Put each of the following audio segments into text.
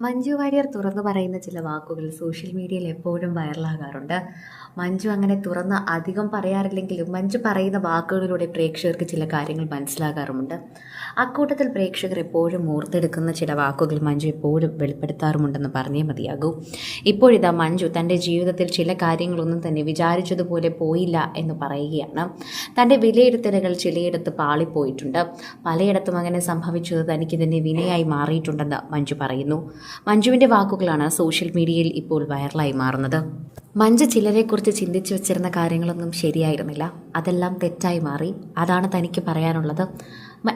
മഞ്ജു വാര്യർ തുറന്നു പറയുന്ന ചില വാക്കുകൾ സോഷ്യൽ മീഡിയയിൽ എപ്പോഴും വൈറലാകാറുണ്ട്. മഞ്ജു അങ്ങനെ തുറന്ന് അധികം പറയാറില്ലെങ്കിലും മഞ്ജു പറയുന്ന വാക്കുകളിലൂടെ പ്രേക്ഷകർക്ക് ചില കാര്യങ്ങൾ മനസ്സിലാകാറുമുണ്ട്. അക്കൂട്ടത്തിൽ പ്രേക്ഷകർ എപ്പോഴും ഓർത്തെടുക്കുന്ന ചില വാക്കുകൾ മഞ്ജു എപ്പോഴും വെളിപ്പെടുത്താറുമുണ്ടെന്ന് പറഞ്ഞേ മതിയാകൂ. ഇപ്പോഴിതാ മഞ്ജു തന്റെ ജീവിതത്തിൽ ചില കാര്യങ്ങളൊന്നും തന്നെ വിചാരിച്ചതുപോലെ പോയില്ല എന്ന് പറയുകയാണ്. തന്റെ വിലയിരുത്തലുകൾ ചിലയിടത്ത് പാളിപ്പോയിട്ടുണ്ട്. പലയിടത്തും അങ്ങനെ സംഭവിച്ചത് തനിക്ക് തന്നെ വിനയായി മാറിയിട്ടുണ്ടെന്ന് മഞ്ജു പറയുന്നു. മഞ്ജുവിന്റെ വാക്കുകളാണ് സോഷ്യൽ മീഡിയയിൽ ഇപ്പോൾ വൈറലായി മാറുന്നത്. മഞ്ജു ചിലരെക്കുറിച്ച് ചിന്തിച്ചു വെച്ചിരുന്ന കാര്യങ്ങളൊന്നും ശരിയായിരുന്നില്ല. അതെല്ലാം തെറ്റായി മാറി. അതാണ് തനിക്ക് പറയാനുള്ളത്.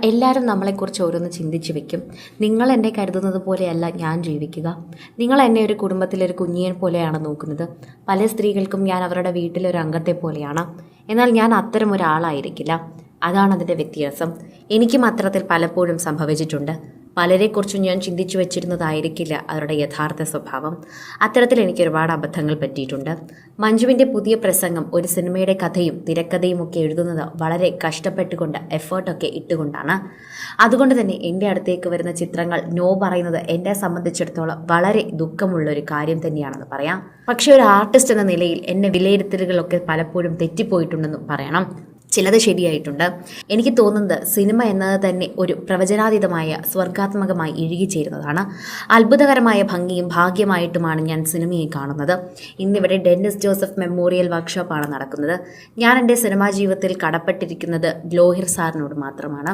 എല്ലാവരും നമ്മളെക്കുറിച്ച് ഓരോന്ന് ചിന്തിച്ചു വെക്കും. നിങ്ങൾ എന്നെ കരുതുന്നത് പോലെയല്ല ഞാൻ ജീവിക്കുക. നിങ്ങൾ എന്നെ ഒരു കുടുംബത്തിലെ ഒരു കുഞ്ഞിയെ പോലെയാണ് നോക്കുന്നത്. പല സ്ത്രീകൾക്കും ഞാൻ അവരുടെ വീട്ടിലെ ഒരു അംഗത്തെ പോലെയാണ്. എന്നാൽ ഞാൻ അത്തരം ഒരാളായിരിക്കില്ല. അതാണ് അതിന്റെ വ്യത്യാസം. എനിക്കും അത്തരത്തിൽ പലപ്പോഴും സംഭവിച്ചിട്ടുണ്ട്. പലരെക്കുറിച്ചും ഞാൻ ചിന്തിച്ചു വെച്ചിരുന്നതായിരിക്കില്ല അവരുടെ യഥാർത്ഥ സ്വഭാവം. അത്തരത്തിൽ എനിക്ക് ഒരുപാട് അബദ്ധങ്ങൾ പറ്റിയിട്ടുണ്ട്. മഞ്ജുവിന്റെ പുതിയ പ്രസംഗം ഒരു സിനിമയുടെ കഥയും തിരക്കഥയും ഒക്കെ എഴുതുന്നത് വളരെ കഷ്ടപ്പെട്ടുകൊണ്ട് എഫേർട്ടൊക്കെ ഇട്ടുകൊണ്ടാണ്. അതുകൊണ്ട് തന്നെ എന്റെ അടുത്തേക്ക് വരുന്ന ചിത്രങ്ങൾ നോ പറയുന്നത് എന്നെ സംബന്ധിച്ചിടത്തോളം വളരെ ദുഃഖമുള്ള ഒരു കാര്യം തന്നെയാണെന്ന് പറയാം. പക്ഷേ ഒരു ആർട്ടിസ്റ്റ് എന്ന നിലയിൽ എന്നെ വിലയിരുത്തലുകളൊക്കെ പലപ്പോഴും തെറ്റിപ്പോയിട്ടുണ്ടെന്നും പറയണം. ചിലത് ശരിയായിട്ടുണ്ട്. എനിക്ക് തോന്നുന്നത് സിനിമ എന്നത് തന്നെ ഒരു പ്രവചനാതീതമായ സ്വർഗാത്മകമായി ഇഴുകിച്ചേരുന്നതാണ് അത്ഭുതകരമായ ഭംഗിയും ഭാഗ്യമായിട്ടുമാണ് ഞാൻ സിനിമയെ കാണുന്നത്. ഇന്നിവിടെ ഡെന്നിസ് ജോസഫ് മെമ്മോറിയൽ വർക്ക്ഷോപ്പാണ് നടക്കുന്നത്. ഞാൻ എന്റെ സിനിമാ ജീവിതത്തിൽ കടപ്പെട്ടിരിക്കുന്നത് ഗ്ലോഹിർ സാറിനോട് മാത്രമാണ്.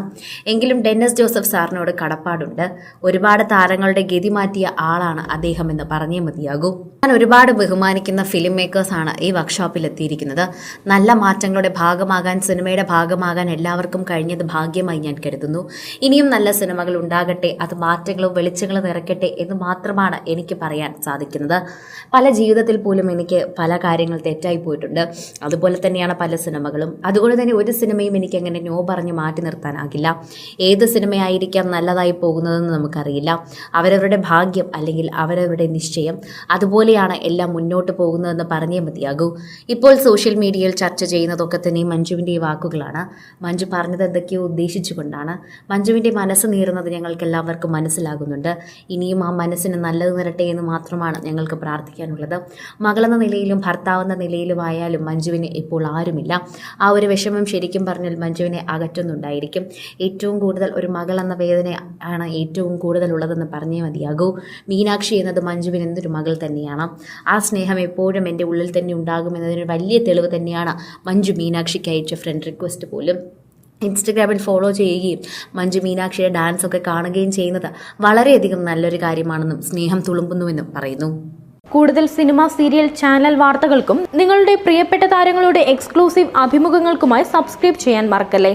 എങ്കിലും ഡെന്നിസ് ജോസഫ് സാറിനോട് കടപ്പാടുണ്ട്. ഒരുപാട് താരങ്ങളുടെ ഗതി മാറ്റിയ ആളാണ് അദ്ദേഹം എന്ന് പറഞ്ഞേ മതിയാകൂ. ഞാൻ ഒരുപാട് ബഹുമാനിക്കുന്ന ഫിലിം മേക്കേഴ്സാണ് ഈ വർക്ക്ഷോപ്പിൽ എത്തിയിരിക്കുന്നത് നല്ല മാറ്റങ്ങളുടെ ഭാഗമാകാൻ സിനിമയുടെ ഭാഗമാകാൻ എല്ലാവർക്കും കഴിഞ്ഞത് ഭാഗ്യമായി ഞാൻ കരുതുന്നു. ഇനിയും നല്ല സിനിമകൾ ഉണ്ടാകട്ടെ അത് മാറ്റങ്ങളും വെളിച്ചങ്ങളും നിറയ്ക്കട്ടെ എന്ന് മാത്രമാണ് എനിക്ക് പറയാൻ സാധിക്കുന്നത്. പല ജീവിതത്തിൽ പോലും എനിക്ക് പല കാര്യങ്ങൾ തെറ്റായി പോയിട്ടുണ്ട്. അതുപോലെ തന്നെയാണ് പല സിനിമകളും. അതുകൊണ്ട് തന്നെ ഒരു സിനിമയും എനിക്ക് അങ്ങനെ നോ പറഞ്ഞ് മാറ്റി നിർത്താനാകില്ല ഏത് സിനിമയായിരിക്കാം നല്ലതായി പോകുന്നതെന്ന് നമുക്കറിയില്ല. അവരവരുടെ ഭാഗ്യം അല്ലെങ്കിൽ അവരവരുടെ നിശ്ചയം അതുപോലെയാണ് എല്ലാം മുന്നോട്ട് പോകുന്നതെന്ന് പറഞ്ഞേ മതിയാകൂ. ഇപ്പോൾ സോഷ്യൽ മീഡിയയിൽ ചർച്ച ചെയ്യുന്നതൊക്കെ തന്നെ മഞ്ജുവിന്റെ ഈ വാക്കുകളാണ് മഞ്ജു പറഞ്ഞത് എന്തൊക്കെയോ ഉദ്ദേശിച്ചുകൊണ്ടാണ്. മഞ്ജുവിന്റെ മനസ്സ് നീറുന്നത് ഞങ്ങൾക്ക് എല്ലാവർക്കും മനസ്സിലാകുന്നുണ്ട്. ഇനിയും ആ മനസ്സിന് നല്ലത് നിരട്ടെ എന്ന് മാത്രമാണ് ഞങ്ങൾക്ക് പ്രാർത്ഥിക്കാനുള്ളത്. മകളെന്ന നിലയിലും ഭർത്താവെന്ന നിലയിലുമായാലും മഞ്ജുവിന് ഇപ്പോൾ ആരുമില്ല. ആ ഒരു വിഷമം ശരിക്കും പറഞ്ഞാൽ മഞ്ജുവിനെ അകറ്റുന്നുണ്ടായിരിക്കും. ഏറ്റവും കൂടുതൽ ഒരു മകൾ എന്ന വേദന ആണ് ഏറ്റവും കൂടുതലുള്ളതെന്ന് പറഞ്ഞേ മതിയാകൂ. മീനാക്ഷി എന്നത് മഞ്ജുവിന് എന്തൊരു മകൾ തന്നെയാണ്. ആ സ്നേഹം എപ്പോഴും എന്റെ ഉള്ളിൽ തന്നെ ഉണ്ടാകുമെന്നതിന് വലിയ തെളിവ് തന്നെയാണ് മഞ്ജു മീനാക്ഷിക്ക് അയച്ച ഫ്രണ്ട് റിക്വസ്റ്റ് പോലും ഇൻസ്റ്റഗ്രാമിൽ ഫോളോ ചെയ്യുകയും മഞ്ജു മീനാക്ഷിയുടെ ഡാൻസ് ഒക്കെ കാണുകയും ചെയ്യുന്നത് വളരെയധികം നല്ലൊരു കാര്യമാണെന്നും സ്നേഹം തുളുമ്പുന്നുവെന്നും പറയുന്നു. കൂടുതൽ സിനിമ സീരിയൽ ചാനൽ വാർത്തകൾക്കും നിങ്ങളുടെ പ്രിയപ്പെട്ട താരങ്ങളുടെ എക്സ്ക്ലൂസീവ് അഭിമുഖങ്ങൾക്കുമായി സബ്സ്ക്രൈബ് ചെയ്യാൻ മറക്കല്ലേ?